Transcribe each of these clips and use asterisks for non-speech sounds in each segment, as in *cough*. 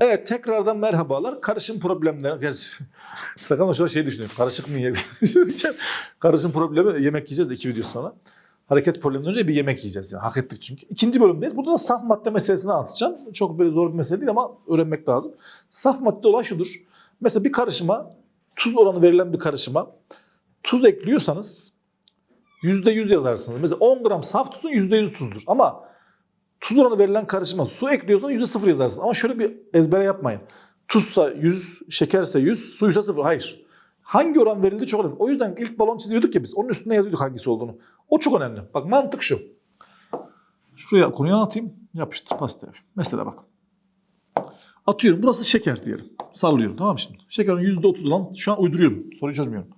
Evet tekrardan merhabalar. Karışım problemleri. Gerçi *laughs* Sakın şöyle şey düşünüyorum. Karışık mı yiyelim? *laughs* Karışım problemi yemek yiyeceğiz de iki video sonra. Hareket probleminden önce bir yemek yiyeceğiz yani. Hak ettik çünkü. İkinci bölümdeyiz. Burada da saf madde meselesini anlatacağım. Çok böyle zor bir mesele değil ama öğrenmek lazım. Saf madde olay şudur. Mesela bir karışıma tuz oranı verilen bir karışıma tuz ekliyorsanız %100 yazarsınız. Mesela 10 gram saf tuzun %100 tuzdur. Ama tuz oranı verilen karışıma su ekliyorsan %0 yazarsın. Ama şöyle bir ezbere yapmayın. Tuzsa 100, şekerse 100, suysa 0. Hayır. Hangi oran verildi çok önemli. O yüzden ilk balon çiziyorduk ya biz. Onun üstüne yazıyorduk hangisi olduğunu. O çok önemli. Bak mantık şu. Şuraya konuyu anlatayım. Yapıştır pastaya. Mesela bak. Atıyorum. Burası şeker diyelim. Sallıyorum tamam mı şimdi? Şekerin %30 olan şu an uyduruyorum. Soruyu çözmüyorum.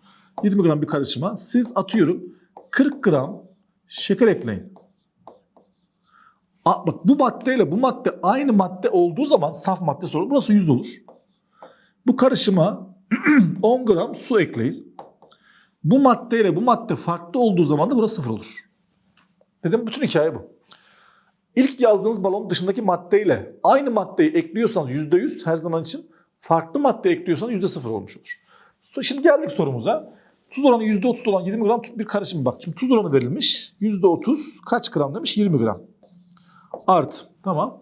20 gram bir karışıma siz atıyorum 40 gram şeker ekleyin. A- Bak bu maddeyle bu madde aynı madde olduğu zaman saf madde sorulur. Burası 100 olur. Bu karışıma *clears throat* 10 gram su ekleyin. Bu maddeyle bu madde farklı olduğu zaman da burası sıfır olur. Dedim bütün hikaye bu. İlk yazdığınız balon dışındaki maddeyle aynı maddeyi ekliyorsanız %100 her zaman için farklı madde ekliyorsanız %0 olmuş olur. Şimdi geldik sorumuza. Tuz oranı %30 olan 20 gram bir karışım bak. Şimdi tuz oranı verilmiş. %30 kaç gram demiş? 20 gram. Artı. Tamam.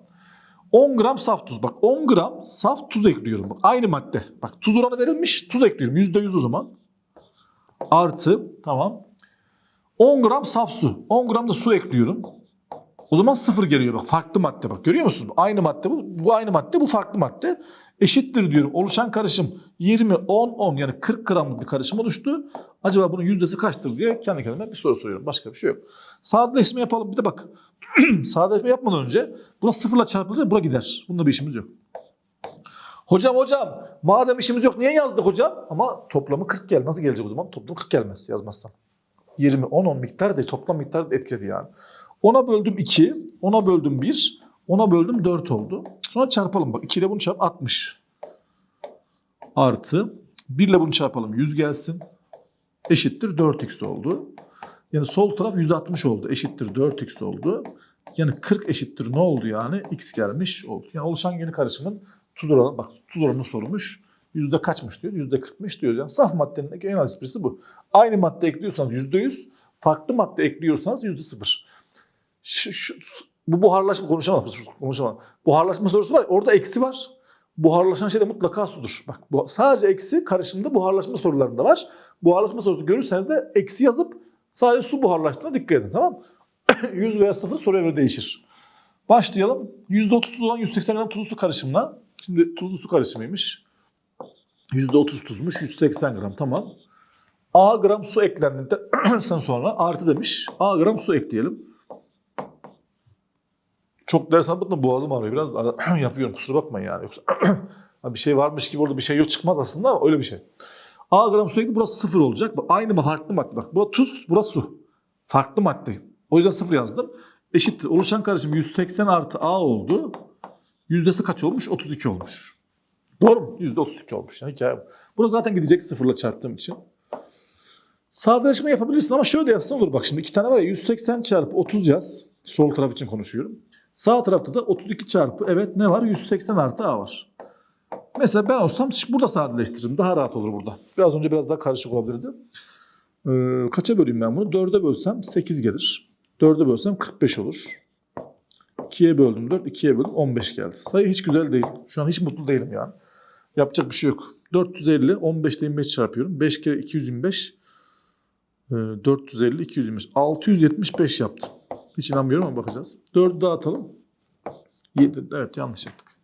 10 gram saf tuz. Bak 10 gram saf tuz ekliyorum. Bak aynı madde. Bak tuz oranı verilmiş. Tuz ekliyorum. %100 o zaman. Artı. Tamam. 10 gram saf su. 10 gram da su ekliyorum. O zaman sıfır geliyor bak. Farklı madde bak. Görüyor musunuz? Aynı madde bu. Bu aynı madde. Bu farklı madde. Eşittir diyorum. Oluşan karışım 20, 10, 10 yani 40 gramlık bir karışım oluştu. Acaba bunun yüzdesi kaçtır diye kendi kendime bir soru soruyorum. Başka bir şey yok. Sadeleşme yapalım. Bir de bak. *clears throat* Sadeleşme yapmadan önce buna sıfırla çarpılınca bura gider. Bunda bir işimiz yok. Hocam hocam madem işimiz yok niye yazdık hocam? Ama toplamı 40 gel. Nasıl gelecek o zaman? Toplamı 40 gelmez yazmazsan. 20, 10, 10 miktar değil. Toplam miktar da etkiledi yani. 10'a böldüm 2, 10'a böldüm 1, 10'a böldüm 4 oldu. Sonra çarpalım bak. 2 ile bunu çarp 60. Artı 1 ile bunu çarpalım 100 gelsin. Eşittir 4x oldu. Yani sol taraf 160 oldu. Eşittir 4x oldu. Yani 40 eşittir ne oldu yani? X gelmiş oldu. Yani oluşan yeni karışımın tuz oranı, bak tuz oranını sorulmuş. Yüzde kaçmış diyor? Yüzde 40'mış diyor. Yani saf maddenin en az esprisi bu. Aynı madde ekliyorsanız yüzde 100, farklı madde ekliyorsanız yüzde 0. Şu, şu, bu buharlaşma konuşamadım. konuşamadım. Buharlaşma sorusu var. Orada eksi var. Buharlaşan şey de mutlaka sudur. Bak bu, sadece eksi karışımda buharlaşma sorularında var. Buharlaşma sorusu görürseniz de eksi yazıp sadece su buharlaştığına dikkat edin tamam mı? *clears throat* 100 veya 0 soruya göre değişir. Başlayalım. %30 olan 180 gram tuzlu su karışımla. Şimdi tuzlu su karışımıymış. %30 tuzmuş. 180 gram tamam. A gram su eklendiğinde *clears throat* sen sonra artı demiş. A gram su ekleyelim. Çok ders anlatmadım boğazım ağrıyor. Biraz *clears throat* yapıyorum kusura bakmayın yani. Yoksa *clears throat* bir şey varmış gibi orada bir şey yok çıkmaz aslında ama öyle bir şey. A gram ekledim burası sıfır olacak. Aynı mı farklı madde. Bak burası tuz burası su. Farklı madde. O yüzden sıfır yazdım. Eşittir. Oluşan karışım 180 artı A oldu. Yüzdesi kaç olmuş? 32 olmuş. Doğru mu? Yüzde 32 olmuş. Yani hikaye bu. Burası zaten gidecek sıfırla çarptığım için. Sadeleşme yapabilirsin ama şöyle yazsan olur. Bak şimdi iki tane var ya 180 çarpı 30 yaz. Sol taraf için konuşuyorum. Sağ tarafta da 32 çarpı evet ne var? 180 artı A var. Mesela ben olsam burada sadeleştiririm. Daha rahat olur burada. Biraz önce biraz daha karışık olabilirdi. Ee, kaça böleyim ben bunu? 4'e bölsem 8 gelir. 4'e bölsem 45 olur. 2'ye böldüm 4, 2'ye böldüm 15 geldi. Sayı hiç güzel değil. Şu an hiç mutlu değilim yani. Yapacak bir şey yok. 450, 15 ile 25 çarpıyorum. 5 kere 225, e, 450, 225. 675 yaptım. Hiç inanmıyorum ama bakacağız. 4'ü dağıtalım. 7, evet yanlış yaptık.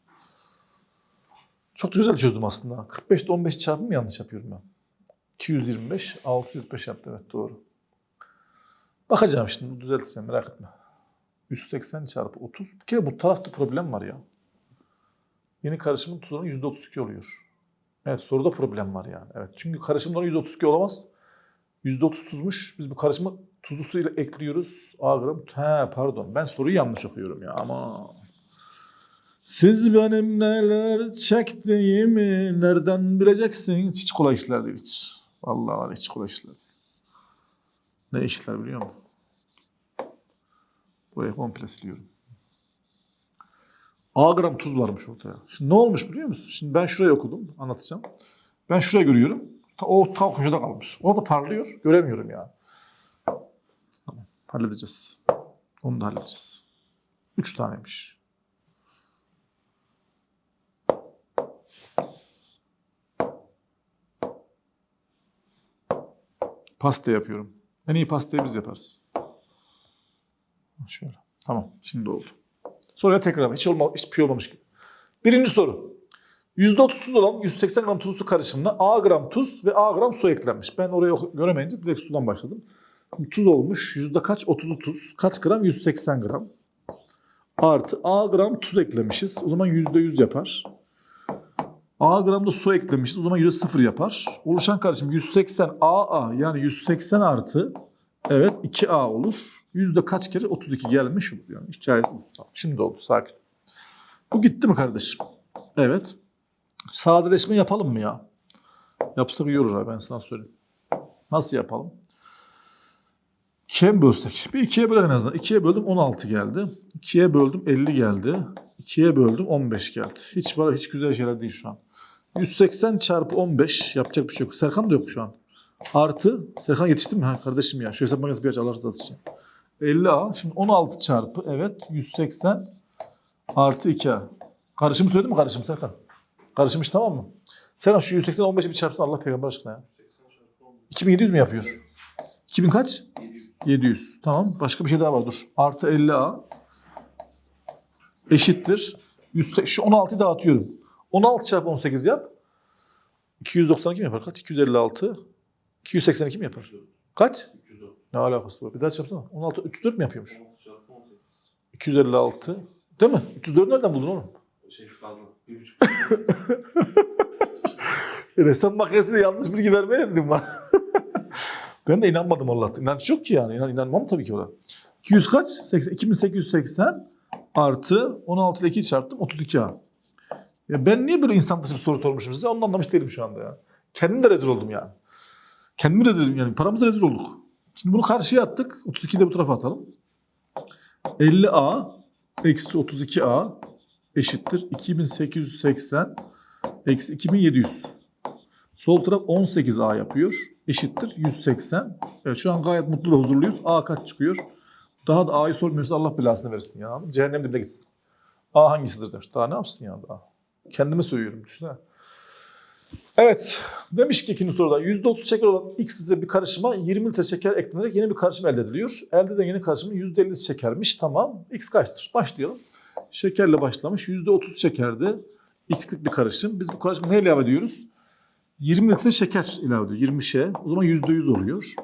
Çok güzel çözdüm aslında. 45 ile 15 çarpımı yanlış yapıyorum ben. 225, 605 yaptı evet doğru. Bakacağım şimdi düzelteceğim merak etme. 180 çarpı 30. Bir kere bu tarafta problem var ya. Yeni karışımın tuz oranı %32 oluyor. Evet soruda problem var yani. Evet çünkü karışımın oranı %32 olamaz. %30 tuzmuş. Biz bu karışımı tuzlu suyla ekliyoruz. A. He pardon ben soruyu yanlış okuyorum ya ama. Siz benim neler çektiğimi nereden bileceksiniz? Hiç kolay işler değil hiç. Vallahi var, hiç kolay işler değil. Ne işler biliyor musun? Buraya komple siliyorum. A gram tuz varmış ortaya. Şimdi ne olmuş biliyor musun? Şimdi ben şurayı okudum. Anlatacağım. Ben şurayı görüyorum. Ta, o ta köşede kalmış. Orada parlıyor. Göremiyorum ya. Halledeceğiz. Onu da halledeceğiz. Üç taneymiş. Pasta yapıyorum. En iyi pastayı biz yaparız. Şöyle. Tamam. Şimdi oldu. Soruya tekrar. Hiç, olma, hiçbir şey olmamış gibi. Birinci soru. %30 tuz olan 180 gram tuzlu karışımına A gram tuz ve A gram su eklenmiş. Ben orayı oku- göremeyince direkt sudan başladım. Şimdi Tuz olmuş. Yüzde kaç? 30'u tuz. Kaç gram? 180 gram. Artı A gram tuz eklemişiz. O zaman %100 yapar. A gram da su eklemişiz. O zaman %0 yapar. Oluşan karışım 180 AA yani 180 artı evet 2A olur. Yüzde kaç kere? 32 gelmiş olur yani. Hikayesi Şimdi oldu. Sakin. Bu gitti mi kardeşim? Evet. Sadeleşme yapalım mı ya? Yapsak iyi olur ben sana söyleyeyim. Nasıl yapalım? İkiye bölsek? Bir ikiye bölelim en azından. İkiye böldüm 16 geldi. İkiye böldüm 50 geldi. İkiye böldüm 15 geldi. Hiç var hiç güzel şeyler değil şu an. 180 çarpı 15 yapacak bir şey yok. Serkan da yok şu an. Artı Serkan yetişti mi? Ha kardeşim ya. Şu hesap makinesi bir aç Allah razı olsun. 50A. Şimdi 16 çarpı evet 180 artı 2A. Karışımı söyledin mi karışım Serkan? Karışım iş tamam mı? Serkan şu 180 15'i bir çarpsın Allah peygamber aşkına ya. 2700 mi yapıyor? 2000 kaç? 700. Tamam. Başka bir şey daha var dur. Artı 50A eşittir. 100, şu 16'yı dağıtıyorum. 16 çarpı 18 yap. 292 mi yapar? Kaç? 256. 282 mi yapar? Kaç? Ne alakası var? Bir daha çarpsana. 16, 304 mi yapıyormuş? 256. Değil mi? 304 nereden buldun oğlum? Şey fazla. Bir buçuk. *laughs* Ressam makinesine yanlış bilgi vermeye dedim ben. *laughs* ben de inanmadım Allah'tan. İnanç yok ki yani. İnan, inanmam tabii ki ona. 200 kaç? 80, 2880 artı 16 ile 2 çarptım 32A. Ya ben niye böyle insan dışı bir soru sormuşum size? Onu anlamış değilim şu anda ya. Kendim de rezil oldum yani. Kendimi rezil oldum yani. Paramızı rezil olduk. Şimdi bunu karşıya attık. 32'yi de bu tarafa atalım. 50A eksi 32A eşittir 2880 eksi 2700. Sol taraf 18A yapıyor. Eşittir 180. Evet şu an gayet mutlu ve huzurluyuz. A kaç çıkıyor? Daha da A'yı sormuyorsa Allah belasını versin ya. Cehennem dibine gitsin. A hangisidir demiş. Daha ne yapsın ya daha? Kendime söylüyorum düşünsene. Evet. Demiş ki ikinci soruda %30 şeker olan X litre bir karışıma 20 litre şeker eklenerek yeni bir karışım elde ediliyor. Elde edilen yeni karışımın %50'si şekermiş. Tamam. X kaçtır? Başlayalım. Şekerle başlamış. %30 şekerdi. X'lik bir karışım. Biz bu karışımı neyle ilave ediyoruz? 20 litre şeker ilave ediyor. 20'şe. O zaman %100 oluyor.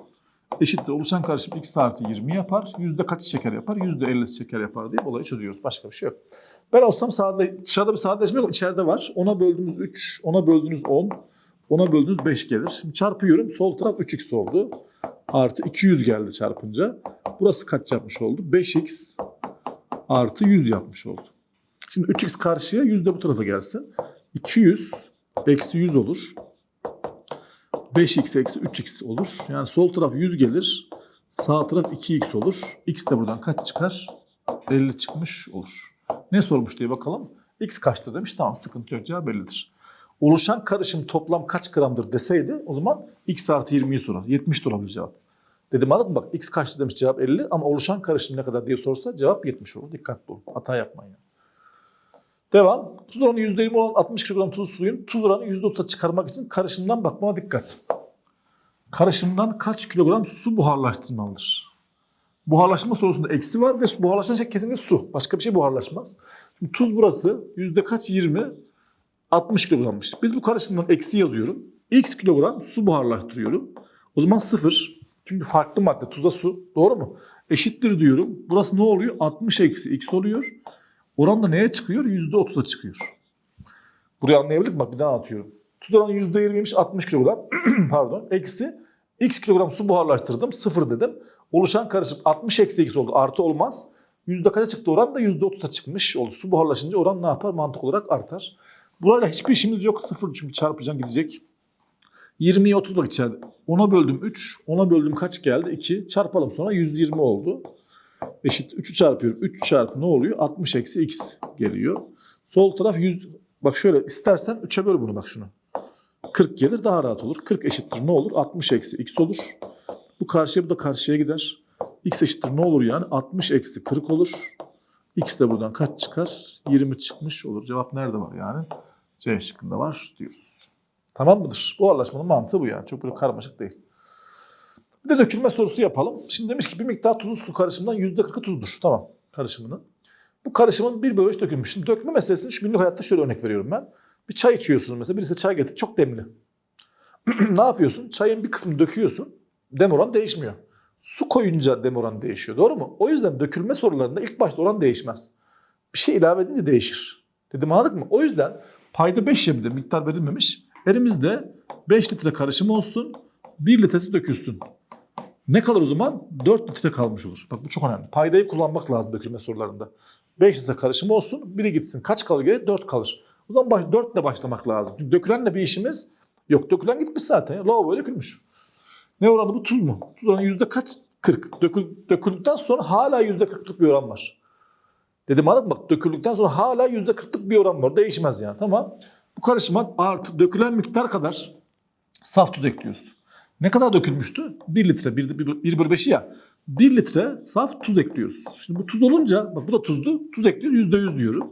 Eşittir. Oluşan karışım X artı 20 yapar. Yüzde kaç şeker yapar? Yüzde 50 şeker yapar diye olayı çözüyoruz. Başka bir şey yok. Ben olsam sade, dışarıda bir sadeleşme yok. içeride var. 10'a böldüğümüz 3, 10'a böldüğünüz 10, 10'a böldüğünüz 5 gelir. Şimdi çarpıyorum. Sol taraf 3x oldu. Artı 200 geldi çarpınca. Burası kaç yapmış oldu? 5x artı 100 yapmış oldu. Şimdi 3x karşıya 100 de bu tarafa gelsin. 200 eksi 100 olur. 5x eksi 3x olur. Yani sol taraf 100 gelir. Sağ taraf 2x olur. X de buradan kaç çıkar? 50 çıkmış olur. Ne sormuş diye bakalım. X kaçtır demiş. Tamam sıkıntı yok cevap bellidir. Oluşan karışım toplam kaç gramdır deseydi o zaman x artı 20'yi sorar. 70 de olabilir cevap. Dedim anladın mı? Bak x kaçtı demiş cevap 50 ama oluşan karışım ne kadar diye sorsa cevap 70 olur. Dikkatli olun. Hata yapmayın. Devam. Tuz oranı %20 olan 60 kilogram tuz suyun tuz oranı %30'a çıkarmak için karışımdan bakmama dikkat. Karışımdan kaç kilogram su buharlaştırmalıdır? Buharlaşma sorusunda eksi var ve buharlaşan şey kesinlikle su. Başka bir şey buharlaşmaz. Şimdi tuz burası yüzde kaç? 20. 60 kilogrammış. Biz bu karışımdan eksi yazıyorum. X kilogram su buharlaştırıyorum. O zaman sıfır. Çünkü farklı madde. Tuzda su. Doğru mu? Eşittir diyorum. Burası ne oluyor? 60 eksi x oluyor. Oran da neye çıkıyor? %30'a çıkıyor. Burayı anlayabildik mi? Bak bir daha atıyorum. Tuz oranı %20'ymiş 60 kilogram. *clears throat* Pardon. Eksi x kilogram su buharlaştırdım. Sıfır dedim. Oluşan karışım 60 eksi x oldu. Artı olmaz. Yüzde kaça çıktı oran da %30'a çıkmış oldu. Su buharlaşınca oran ne yapar? Mantık olarak artar. Burayla hiçbir işimiz yok. Sıfır çünkü çarpacaksın gidecek. 20'ye 30 bak içeride. 10'a böldüm 3. 10'a böldüm kaç geldi? 2. Çarpalım sonra 120 oldu. Eşit 3'ü çarpıyorum. 3 çarpı ne oluyor? 60 eksi x geliyor. Sol taraf 100. Bak şöyle istersen 3'e böl bunu bak şunu. 40 gelir daha rahat olur. 40 eşittir ne olur? 60 eksi x olur. Bu karşıya bu da karşıya gider. x eşittir ne olur yani? 60 eksi 40 olur. x de buradan kaç çıkar? 20 çıkmış olur. Cevap nerede var yani? C şıkkında var diyoruz. Tamam mıdır? Bu anlaşmanın mantığı bu yani. Çok böyle karmaşık değil. Bir de dökülme sorusu yapalım. Şimdi demiş ki bir miktar tuzlu su karışımından %40'ı tuzdur. Tamam karışımının. Bu karışımın bir bölü dökülmüş. Şimdi dökme meselesini şu günlük hayatta şöyle örnek veriyorum ben. Bir çay içiyorsunuz mesela. Birisi çay getir. Çok demli. *clears throat* ne yapıyorsun? Çayın bir kısmını döküyorsun. Dem oran değişmiyor. Su koyunca dem oran değişiyor. Doğru mu? O yüzden dökülme sorularında ilk başta oran değişmez. Bir şey ilave edince değişir. Dedim anladık mı? O yüzden payda 5 ya bir de miktar verilmemiş. Elimizde 5 litre karışımı olsun. 1 litresi dökülsün. Ne kalır o zaman? 4 litre kalmış olur. Bak bu çok önemli. Paydayı kullanmak lazım dökülme sorularında. 5 litre karışımı olsun. Biri gitsin. Kaç kalır geri? 4 kalır. O zaman baş, 4 ile başlamak lazım. Çünkü dökülenle bir işimiz yok. Dökülen gitmiş zaten. Ya. Lavaboya dökülmüş. Ne oranı bu? Tuz mu? Tuz oranı yüzde kaç? 40. Dökül, döküldükten sonra hala yüzde 40'lık bir oran var. Dedim anladın? Bak döküldükten sonra hala yüzde 40'lık bir oran var. Değişmez yani. Tamam. Bu karışıma artı dökülen miktar kadar saf tuz ekliyoruz. Ne kadar dökülmüştü? 1 litre, 1, 1 bölü 5'i ya. 1 litre saf tuz ekliyoruz. Şimdi bu tuz olunca, bak bu da tuzlu, tuz ekliyoruz %100 diyorum.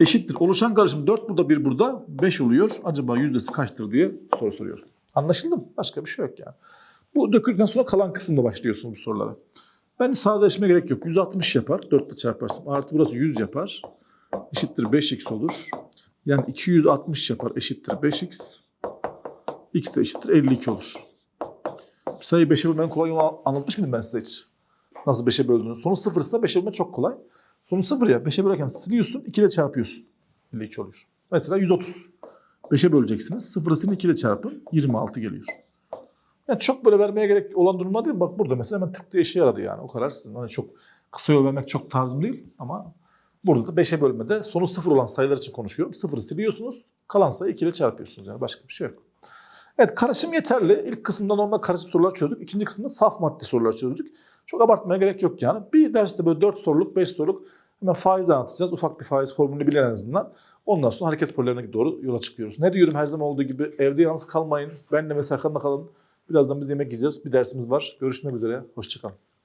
Eşittir. Oluşan karışım 4 burada 1 burada 5 oluyor. Acaba yüzdesi kaçtır diye soru soruyor. Anlaşıldı mı? Başka bir şey yok yani. Bu döküldükten sonra kalan kısımda başlıyorsun bu sorulara. Bence sadeleşme gerek yok. 160 yapar. 4 ile çarparsın. Artı burası 100 yapar. Eşittir 5x olur. Yani 260 yapar. Eşittir 5x. X de eşittir 52 olur. Sayıyı 5'e bölmenin kolay yolunu anlatmış mıydım ben size hiç? Nasıl 5'e böldüğünü. Sonu sıfırsa 5'e bölmek çok kolay. Sonu sıfır ya. 5'e bölerken siliyorsun. 2 ile çarpıyorsun. 52 oluyor. Mesela 130. 5'e böleceksiniz. Sıfırı silin 2 ile çarpın. 26 geliyor. Yani çok böyle vermeye gerek olan durumda değil. Bak burada mesela hemen tık diye işe yaradı yani. O kadar sizin. Hani çok kısa yol vermek çok tarzım değil ama burada da 5'e bölmede sonu sıfır olan sayılar için konuşuyorum. Sıfırı siliyorsunuz. Kalan sayı 2 ile çarpıyorsunuz. Yani başka bir şey yok. Evet karışım yeterli. İlk kısımda normal karışım sorular çözdük. İkinci kısımda saf madde sorular çözdük. Çok abartmaya gerek yok yani. Bir derste böyle 4 soruluk, 5 soruluk hemen faiz anlatacağız. Ufak bir faiz formülünü bilen en azından. Ondan sonra hareket problemlerine doğru yola çıkıyoruz. Ne diyorum her zaman olduğu gibi evde yalnız kalmayın. Benle ve Serkan'la kalın. Birazdan biz yemek yiyeceğiz. Bir dersimiz var. Görüşmek üzere. Hoşçakalın.